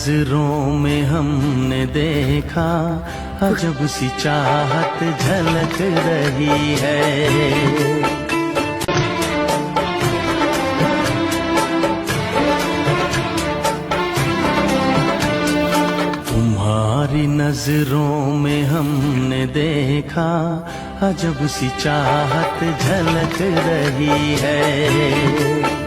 नज़रों में हमने देखा, अजब सी चाहत झलक रही है। तुम्हारी नज़रों में हमने देखा, अजब सी चाहत झलक रही है।